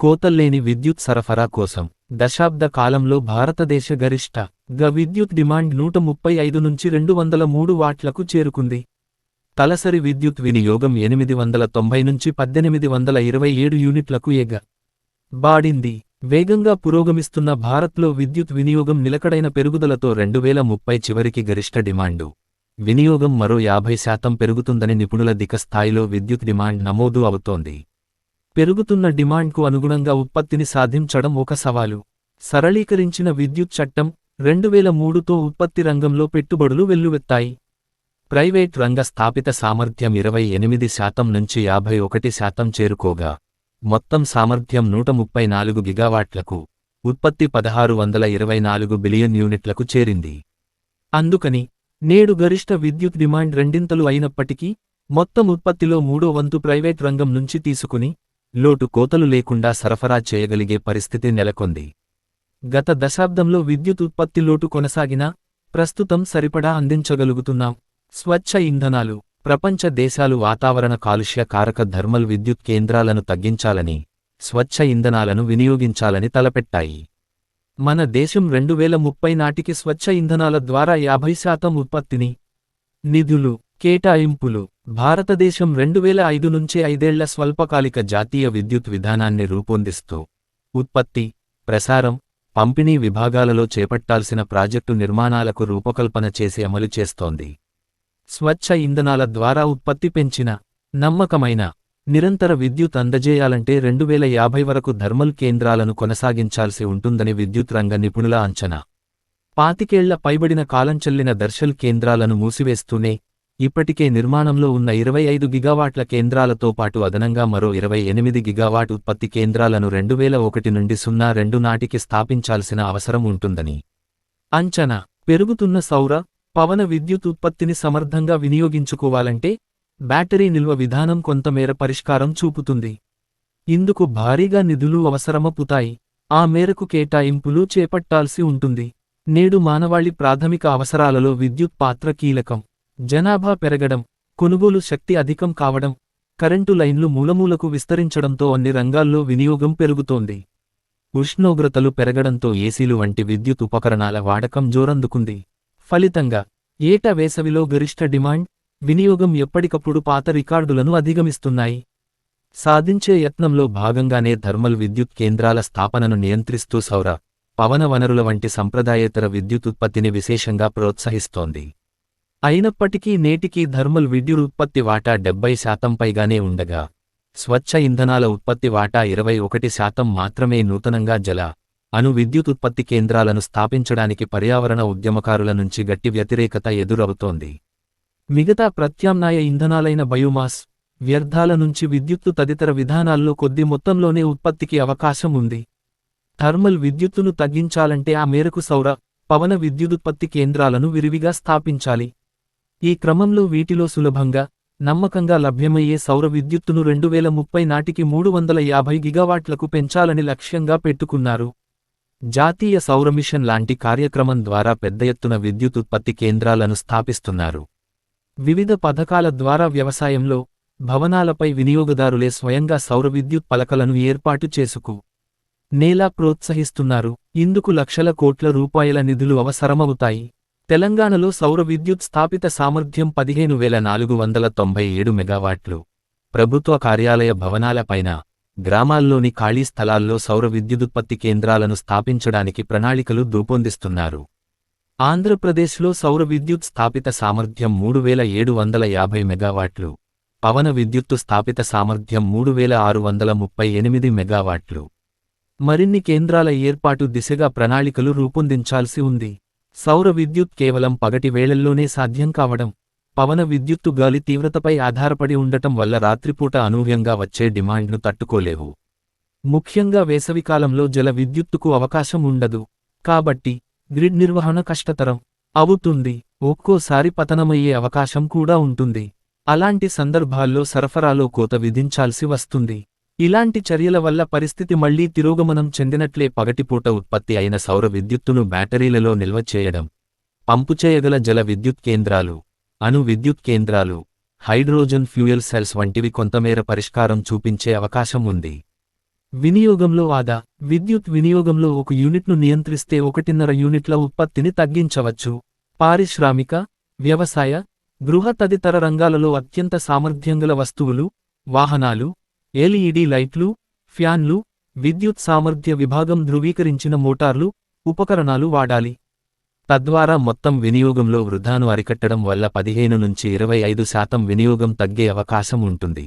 కోతల్లేని విద్యుత్ సరఫరా కోసం దశాబ్ద కాలంలో భారతదేశ గరిష్ట గ విద్యుత్ డిమాండ్ నూట ముప్పై ఐదు నుంచి రెండు వందల మూడు వాట్లకు చేరుకుంది. తలసరి విద్యుత్ వినియోగం ఎనిమిది వందల తొంభై నుంచి పద్దెనిమిది వందల ఇరవై ఏడు యూనిట్లకు ఎగ బాడింది. వేగంగా పురోగమిస్తున్న భారత్లో విద్యుత్ వినియోగం నిలకడైన పెరుగుదలతో రెండు వేల ముప్పై చివరికి గరిష్ట డిమాండు. వినియోగం మరో యాభై శాతం పెరుగుతుందని నిపుణుల దికస్థాయిలో విద్యుత్ డిమాండ్ నమోదు అవుతోంది. పెరుగుతున్న డిమాండ్కు అనుగుణంగా ఉత్పత్తిని సాధించడం ఒక సవాలు. సరళీకరించిన విద్యుత్ చట్టం రెండు వేల మూడుతో ఉత్పత్తి రంగంలో పెట్టుబడులు వెల్లువెత్తాయి. ప్రైవేట్ రంగ స్థాపిత సామర్థ్యం ఇరవై ఎనిమిది శాతం నుంచి యాభై ఒకటి శాతం చేరుకోగా మొత్తం సామర్థ్యం నూట ముప్పై నాలుగు గిగావాట్లకు ఉత్పత్తి పదహారు వందల ఇరవై నాలుగు బిలియన్ యూనిట్లకు చేరింది. అందుకని నేడు గరిష్ట విద్యుత్ డిమాండ్ రెండింతలు అయినప్పటికీ మొత్తం ఉత్పత్తిలో మూడో వంతు ప్రైవేట్ రంగం నుంచి తీసుకుని లోటు కోతలు లేకుండా సరఫరా చేయగలిగే పరిస్థితి నెలకొంది. గత దశాబ్దంలో విద్యుత్ ఉత్పత్తి లోటు కొనసాగినా ప్రస్తుతం సరిపడా అందించగలుగుతున్నాం. స్వచ్ఛ ఇంధనాలు ప్రపంచ దేశాలు వాతావరణ కాలుష్య కారక థర్మల్ విద్యుత్ కేంద్రాలను తగ్గించాలని స్వచ్ఛ ఇంధనాలను వినియోగించాలని తలపెట్టాయి. మన దేశం రెండు వేల ముప్పై నాటికి స్వచ్ఛ ఇంధనాల ద్వారా యాభై శాతం ఉత్పత్తిని నిధులు కేటాయింపులు భారతదేశం రెండు వేల ఐదు నుంచే ఐదేళ్ళ స్వల్పకాలిక జాతీయ విద్యుత్ విధానాన్ని రూపొందిస్తూ ఉత్పత్తి ప్రసారం పంపిణీ విభాగాలలో చేపట్టాల్సిన ప్రాజెక్టు నిర్మాణాలకు రూపకల్పన చేసి అమలు చేస్తోంది. స్వచ్ఛ ఇంధనాల ద్వారా ఉత్పత్తి పెంచిన నమ్మకమైన నిరంతర విద్యుత్ అందజేయాలంటే రెండు వేల యాభై వరకు థర్మల్ కేంద్రాలను కొనసాగించాల్సి ఉంటుందని విద్యుత్ రంగ నిపుణుల అంచనా. పాతికేళ్ళ పైబడిన కాలం చెల్లిన దర్శల్ కేంద్రాలను మూసివేస్తూనే ఇప్పటికే నిర్మాణంలో ఉన్న ఇరవై ఐదు గిగావాట్ల కేంద్రాలతో పాటు అదనంగా మరో ఇరవై ఎనిమిది గిగావాట్ ఉత్పత్తి కేంద్రాలను రెండు వేల ఒకటి నుండి సున్నా రెండు నాటికి స్థాపించాల్సిన అవసరం ఉంటుందని. అంచనా. పెరుగుతున్న సౌర పవన విద్యుత్ ఉత్పత్తిని సమర్థంగా వినియోగించుకోవాలంటే బ్యాటరీ నిల్వ విధానం కొంతమేర పరిష్కారం చూపుతుంది. ఇందుకు భారీగా నిధులు అవసరమపుతాయి. ఆ మేరకు కేటాయింపులు చేపట్టాల్సి ఉంటుంది. నేడు మానవాళి ప్రాథమిక అవసరాలలో విద్యుత్ పాత్ర కీలకం. జనాభా పెరగడం కొనుగోలు శక్తి అధికం కావడం కరెంటు లైన్లు మూలమూలకు విస్తరించడంతో అన్ని రంగాల్లో వినియోగం పెరుగుతోంది. ఉష్ణోగ్రతలు పెరగడంతో ఏసీలు వంటి విద్యుత్ ఉపకరణాల వాడకం జోరందుకుంది. ఫలితంగా ఏటా వేసవిలో గరిష్ట డిమాండ్ వినియోగం ఎప్పటికప్పుడు పాత రికార్డులను అధిగమిస్తున్నాయి. సాధించే యత్నంలో భాగంగానే థర్మల్ విద్యుత్ కేంద్రాల స్థాపనను నియంత్రిస్తూ సౌర పవన వనరుల వంటి సంప్రదాయేతర విద్యుత్ ఉత్పత్తిని విశేషంగా ప్రోత్సహిస్తోంది. అయినప్పటికీ నేటికీ థర్మల్ విద్యుత్ ఉత్పత్తి వాటా డెబ్బై శాతం పైగానే ఉండగా స్వచ్ఛ ఇంధనాల ఉత్పత్తి వాటా ఇరవై ఒకటి శాతం మాత్రమే నూతనంగా జల అణు విద్యుత్ ఉత్పత్తి కేంద్రాలను స్థాపించడానికి పర్యావరణ ఉద్యమకారుల నుంచి గట్టి వ్యతిరేకత ఎదురవుతోంది. మిగతా ప్రత్యామ్నాయ ఇంధనాలైన బయోమాస్ వ్యర్థాల నుంచి విద్యుత్తు తదితర విధానాల్లో కొద్ది మొత్తంలోనే ఉత్పత్తికి అవకాశం ఉంది. థర్మల్ విద్యుత్తును తగ్గించాలంటే ఆ మేరకు సౌర పవన విద్యుదుత్పత్తి కేంద్రాలను విరివిగా స్థాపించాలి. ఈ క్రమంలో వీటిలో సులభంగా నమ్మకంగా లభ్యమయ్యే సౌర విద్యుత్తును రెండు వేల ముప్పై నాటికి మూడు వందల యాభై గిగావాట్లకు పెంచాలని లక్ష్యంగా పెట్టుకున్నారు. జాతీయ సౌరమిషన్ లాంటి కార్యక్రమం ద్వారా పెద్ద ఎత్తున విద్యుత్ ఉత్పత్తి కేంద్రాలను స్థాపిస్తున్నారు. వివిధ పథకాల ద్వారా వ్యవసాయంలో భవనాలపై వినియోగదారులే స్వయంగా సౌర విద్యుత్ పలకలను ఏర్పాటు చేసుకు నేలా ప్రోత్సహిస్తున్నారు. ఇందుకు లక్షల కోట్ల రూపాయల నిధులు అవసరమవుతాయి. తెలంగాణలో సౌర విద్యుత్ స్థాపిత సామర్థ్యం పదిహేను వేల నాలుగు వందల తొంభై ఏడు మెగావాట్లు. ప్రభుత్వ కార్యాలయ భవనాలపైన గ్రామాల్లోని ఖాళీ స్థలాల్లో సౌర విద్యుదుత్పత్తి కేంద్రాలను స్థాపించడానికి ప్రణాళికలు రూపొందిస్తున్నారు. ఆంధ్రప్రదేశ్లో సౌర విద్యుత్ స్థాపిత సామర్థ్యం మూడు వేల ఏడు వందల యాభై మెగావాట్లు. పవన విద్యుత్తు స్థాపిత సామర్థ్యం మూడు వేల ఆరు వందల ముప్పై ఎనిమిది మెగావాట్లు. మరిన్ని కేంద్రాల ఏర్పాటు దిశగా ప్రణాళికలు రూపొందించాల్సి ఉంది. సౌర విద్యుత్ కేవలం పగటి వేళల్లోనే సాధ్యం కావడం పవన విద్యుత్తు గాలి తీవ్రతపై ఆధారపడి ఉండటం వల్ల రాత్రిపూట అనూహ్యంగా వచ్చే డిమాండ్ను తట్టుకోలేవు. ముఖ్యంగా వేసవికాలంలో జల విద్యుత్తుకు అవకాశం ఉండదు. కాబట్టి గ్రిడ్ నిర్వహణ కష్టతరం అవుతుంది. ఒక్కోసారి పతనమయ్యే అవకాశం కూడా ఉంటుంది. అలాంటి సందర్భాల్లో సరఫరాలో కోత విధించాల్సి వస్తుంది. ఇలాంటి చర్యల వల్ల పరిస్థితి మళ్ళీ తిరోగమనం చెందినట్లే పగటిపూట ఉత్పత్తి అయిన సౌర విద్యుత్తును బ్యాటరీలలో నిల్వ చేయడం. పంపు చేయగల జల విద్యుత్ కేంద్రాలు అణు విద్యుత్ కేంద్రాలు హైడ్రోజన్ ఫ్యూయల్ సెల్స్ వంటివి కొంతమేర పరిష్కారం చూపించే అవకాశం ఉంది. వినియోగంలో ఆదా విద్యుత్ వినియోగంలో ఒక యూనిట్ను నియంత్రిస్తే ఒకటిన్నర యూనిట్ల ఉత్పత్తిని తగ్గించవచ్చు. పారిశ్రామిక వ్యవసాయ గృహ తదితర రంగాలలో అత్యంత సామర్థ్యంగల వస్తువులు వాహనాలు ఎల్ఈడి లైట్లు ఫ్యాన్లు విద్యుత్ సామర్థ్య విభాగం ధృవీకరించిన మోటార్లు ఉపకరణాలు వాడాలి. తద్వారా మొత్తం వినియోగంలో వృధాను అరికట్టడం వల్ల పదిహేను నుంచి ఇరవై ఐదు శాతం వినియోగం తగ్గే అవకాశం ఉంటుంది.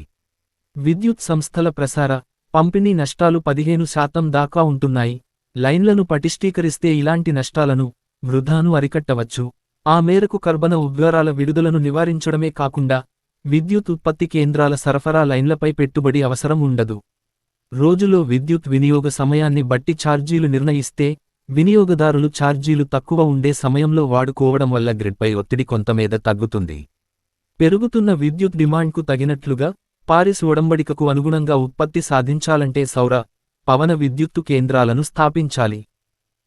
విద్యుత్ సంస్థల ప్రసార పంపిణీ నష్టాలు పదిహేను శాతం దాకా ఉంటున్నాయి. లైన్లను పటిష్టీకరిస్తే ఇలాంటి నష్టాలను వృధాను అరికట్టవచ్చు. ఆ మేరకు కర్బన ఉద్గారాల విడుదలను నివారించడమే కాకుండా విద్యుత్ ఉత్పత్తి కేంద్రాల సరఫరా లైన్లపై పెట్టుబడి అవసరం ఉండదు. రోజులో విద్యుత్ వినియోగ సమయాన్ని బట్టి ఛార్జీలు నిర్ణయిస్తే వినియోగదారులు ఛార్జీలు తక్కువ ఉండే సమయంలో వాడుకోవడం వల్ల గ్రిడ్పై ఒత్తిడి కొంతమేద తగ్గుతుంది. పెరుగుతున్న విద్యుత్ డిమాండ్కు తగినట్లుగా పారిస్ ఒడంబడికకు అనుగుణంగా ఉత్పత్తి సాధించాలంటే సౌర పవన విద్యుత్తు కేంద్రాలను స్థాపించాలి.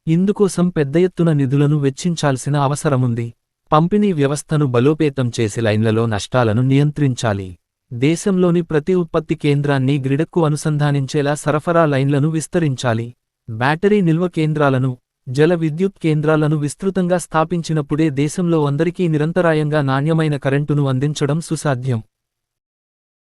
ఇందుకోసం పెద్ద ఎత్తున నిధులను వెచ్చించాల్సిన అవసరముంది. పంపిణీ వ్యవస్థను బలోపేతం చేసి లైన్లలో నష్టాలను నియంత్రించాలి. దేశంలోని ప్రతి ఉత్పత్తి కేంద్రాన్ని గ్రిడక్కు అనుసంధానించేలా సరఫరా లైన్లను విస్తరించాలి. బ్యాటరీ నిల్వ కేంద్రాలను జల విద్యుత్ కేంద్రాలను విస్తృతంగా స్థాపించినప్పుడే దేశంలో అందరికీ నిరంతరాయంగా నాణ్యమైన కరెంటును అందించడం సుసాధ్యం.